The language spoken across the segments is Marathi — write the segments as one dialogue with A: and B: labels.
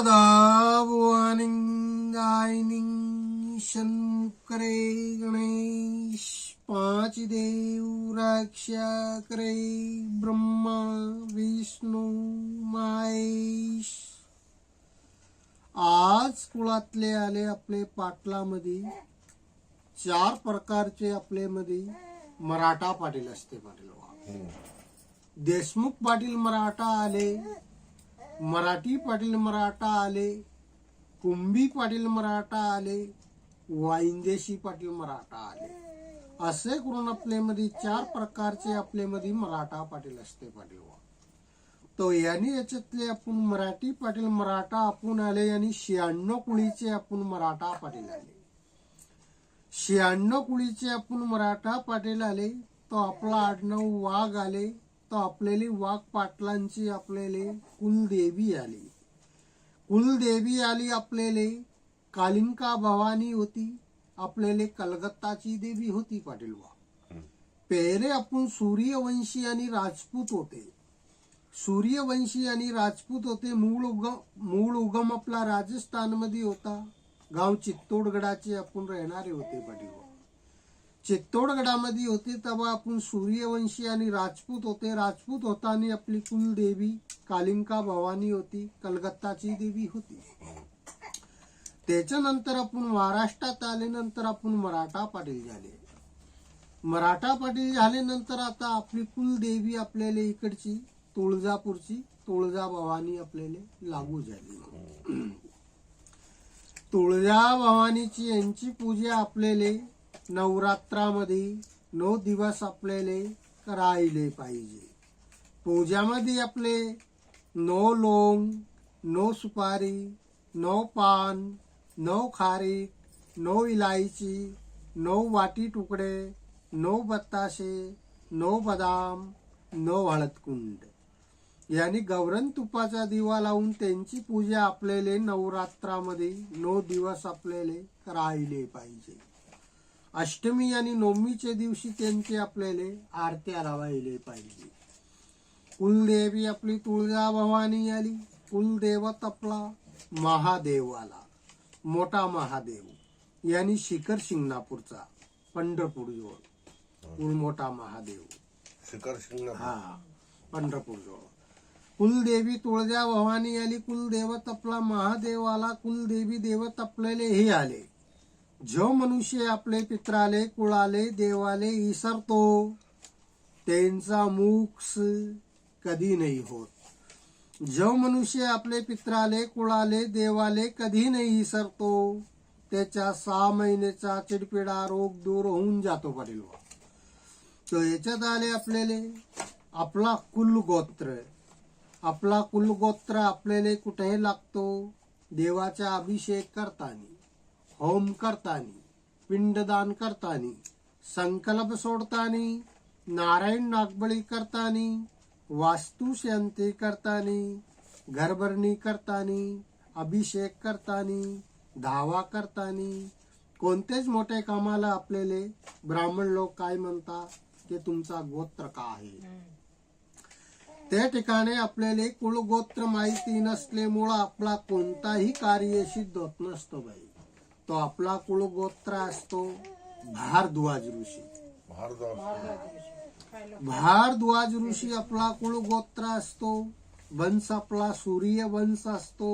A: सदाभुवानिंगायनिं शंकरे गणेश पाच देव रक्षा करे ब्रह्मा विष्णू माहेश आज कुळातले आले आपले पाटलामध्ये चार प्रकारचे आपले मध्ये मराठा पाटील असते पाटील. देशमुख पाटील मराठा आले मराठी पाटील मराठा आले कुंभी पाटील मराठा आले वाईंदेशी पाटील मराठा आले असे करून आपल्यामध्ये चार प्रकारचे आपल्यामध्ये मराठा पाटील असते पाटील वा. तो यांनी याच्यातले आपण मराठी पाटील मराठा आपण आले आणि शहाण्णव कुळीचे आपण मराठा पाटील आले शहाण्णव कुळीचे आपण मराठा पाटील आले तो आपला आडनाव वाघ आले तो आपल्याला वाघ पाटलांची आपल्याला कुलदेवी आली. कुलदेवी आली आपल्याला कालिंका भवानी होती. आपल्याला कलकत्ताची देवी होती पाटील वा पहिले आपण सूर्यवंशी आणि राजपूत होते. सूर्यवंशी आणि राजपूत होते. मूळ उगम मूळ उगम आपला राजस्थानमध्ये होता. गाव चित्तोडगडाचे आपण राहणारे होते पाटील चित्तोडगडामध्ये होते तेव्हा आपण सूर्यवंशी आणि राजपूत होते. राजपूत होतानी आपली कुलदेवी कालिंका भवानी होती कलकत्ताची देवी होती. त्याच्यानंतर आपण महाराष्ट्रात आल्यानंतर आपण मराठा पाटील झाले. मराठा पाटील झाल्यानंतर आता आपली कुलदेवी आपल्याला इकडची तुळजापूरची तुळजा भवानी आपल्याला लागू झाली. तुळजा भवानीची यांची पूजा आपल्याला नवरात्रामध्ये नऊ दिवस आपल्याला करायले पाहिजे. पूजामध्ये आपले नऊ लोंग नो सुपारी नऊ पान नऊ खारीक नऊ इलायची नऊ वाटी तुकडे नऊ बत्ताशे नऊ बदाम नऊ हळदकुंड. यांनी गौरण तुपाचा दिवा लावून त्यांची पूजा आपल्याला नवरात्रामध्ये नऊ दिवस आपल्याला करायले पाहिजे. अष्टमी आणि नवमीच्या दिवशी त्यांचे आपल्याला आरत्या लावायले पाहिजे. कुलदेवी आपली तुळजा भवानी आली. कुलदेवत आपला महादेव आला मोठा महादेव. यांनी शिखर शिंगणापूरचा पंढरपूर जवळ. कुल मोठा महादेव.
B: शिखर शिंगणापूर.
A: हा पंढरपूर जवळ. कुलदेवी तुळजा भवानी आली. कुलदेवत आपला महादेव आला कुलदेवी देवत आपल्याला हे आले. जो मनुष्य आपले पित्राले कुळाले देवाले इसरतो त्यांचा मोक्ष कधी नाही होत. जो मनुष्य आपले पित्राले कुळाले देवाले कधी नाही इसरतो त्याच्या सहा महिन्याचा चिडपिडा रोग दूर होऊन जातो पाटील तर तो याच्यात आले आपल्याले. आपला कुलगोत्र. आपला कुलगोत्र आपल्याला कुठे लागतो? देवाचा अभिषेक करताना. होम करताना पिंडदान करताना संकल्प सोडताना नारायण नागबळी करताना वास्तुशांती करताना घरभरणी करताना अभिषेक करताना धावा करताना कोणतेच मोठे कामाला आपल्याला ब्राह्मण लोक काय म्हणतात की तुमचा गोत्र का आहे? त्या ठिकाणी आपल्याला कुलगोत्र माहिती नसल्यामुळं आपला कोणताही कार्य सिद्ध होत नसतो बाई. तो आपला कुळगोत्र असतो भारद्वाज ऋषी.
B: भारद्वाज
A: ऋषी आपला कुळगोत्र असतो वंश आपला सूर्य वंश असतो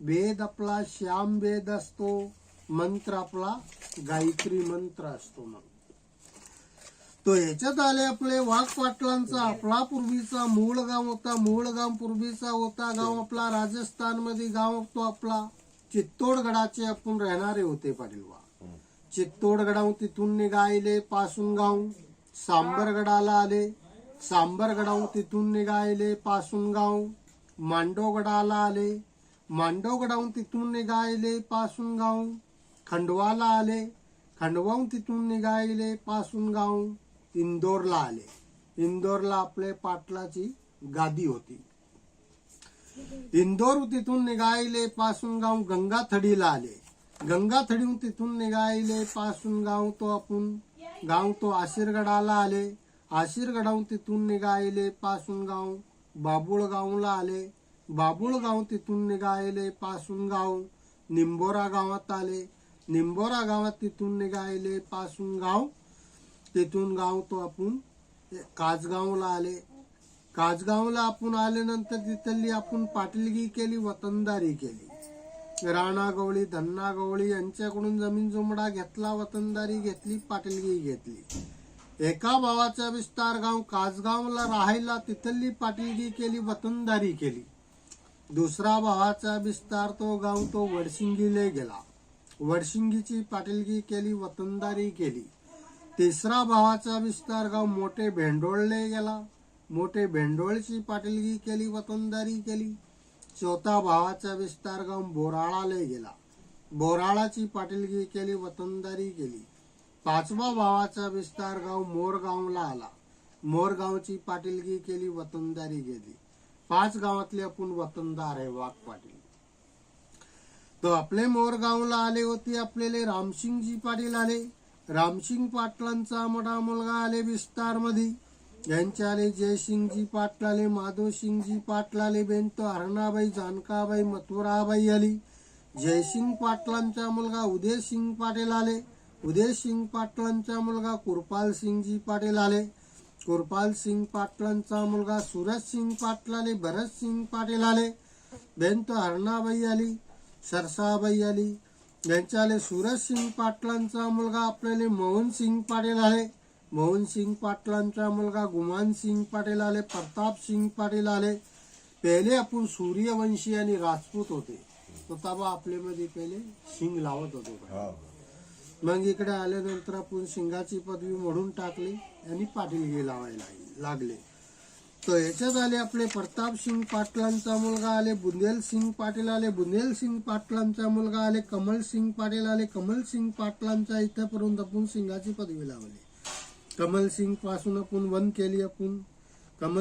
A: वेद आपला श्याम वेद असतो मंत्र आपला गायत्री मंत्र असतो मग. तो याच्यात आले आपले वाघ पाटलांचा आपला पूर्वीचा मूळ गाव होता मूळ गाव पूर्वीचा होता गाव आपला राजस्थानमध्ये गाव तो आपला. चित्तोडगडाचे आपण राहणारे होते पाटील चित्तोडगडाहून तिथून निघायले पासून गाव सांबरगडाला आले. सांबरगडाहून तिथून निघायले पासून गाव मांडोगडाला आले. मांडोगडाहून तिथून निघायले पासून गाव खंडवाला आले. खंडवाहून तिथून निघायले पासून गाव इंदोरला आले. इंदोरला आपले पाटलाची गादी होती. इंदोर तिथून निघायले पासून गाव गंगाथडीला आले. गंगाथडीहून तिथून निघायले पासून गाव तो आपण गाव तो आशिरगडाला आले. आशिरगडाहून तिथून निघायले पासून गाव बाबुळगावला आले. बाबुळगाव तिथून निघायले पासून गाव निंबोरा गावात आले. निंबोरा गावात तिथून निघायले पासून गाव तिथून गाव तो आपण काजगावला आले. काजगावला आपण आल्यानंतर तिथली आपण पाटीलगी केली वतनदारी केली. राणा गवळी धन्ना गवळी यांच्याकडून जमीन जुमडा घेतला वतनदारी घेतली पाटीलगी घेतली. एका भावाचा विस्तार गाव काजगावला राहायला तिथली पाटीलगी केली वतनदारी केली. दुसरा भावाचा विस्तार तो गाव तो वडसिंगीले गेला. वडशिंगीची पाटीलगी केली वतनदारी केली. तिसरा भावाचा विस्तार गाव मोठे भेंडोळले गेला. मोठे भेंडोळची पाटीलगी केली वतनदारी केली. चौथा भावाचा विस्तार गाव बोराळाले गेला. बोराळाची पाटीलगी केली वतनदारी केली. पाचवा भावाचा विस्तार गाव मोरगावला आला. मोरगावची पाटीलगी केली वतनदारी केली पाच गावातले आपण वतनदार आहे वाघ पाटील. तो आपले मोरगावला आले होते आपल्याला रामसिंगजी पाटील आले. रामसिंग पाटलांचा मोठा मुलगा आले विस्तारमध्ये यांच्याले आले जयसिंगजी पाटलाले माधवसिंगजी पाटलाले आले बेंतो हरणाबाई जानकाबाई मथुराबाई आली. जयसिंग पाटलांचा मुलगा उदयसिंग पाटील आले. उदयसिंग पाटलांचा मुलगा कुरपाल सिंगजी पाटील आले. कुरपाल सिंग पाटलांचा मुलगा सूरज सिंग पाटील आले भरत सिंग पाटील आले. बेंतो हरणाबाई आली सरसाबाई आली. यांच्याले आले सूरज सिंग पाटलांचा मुलगा आपल्याला मोहन सिंग पाटील आले. मोहन सिंग पाटलांचा मुलगा गुमान सिंग पाटील आले प्रताप सिंग पाटील आले. पहिले आपण सूर्यवंशी आणि राजपूत होते. तबा आपल्यामध्ये पहिले सिंग लावत होतो.
B: हा.
A: मग इकडे आल्यानंतर आपण सिंगाची पदवी मोडून टाकली आणि पाटीलगी लावायला लागले. तर याच्यात आले आपले प्रताप सिंग पाटलांचा मुलगा आले बुंदेल सिंग पाटील आले बुंदेल सिंग पाटलांचा मुलगा आले कमल सिंग पाटील आले कमल सिंग पाटलांचा इथपर्यंत आपण सिंगाची पदवी लावली. कमल सिंगपासून आपण वन केली आपण. कमल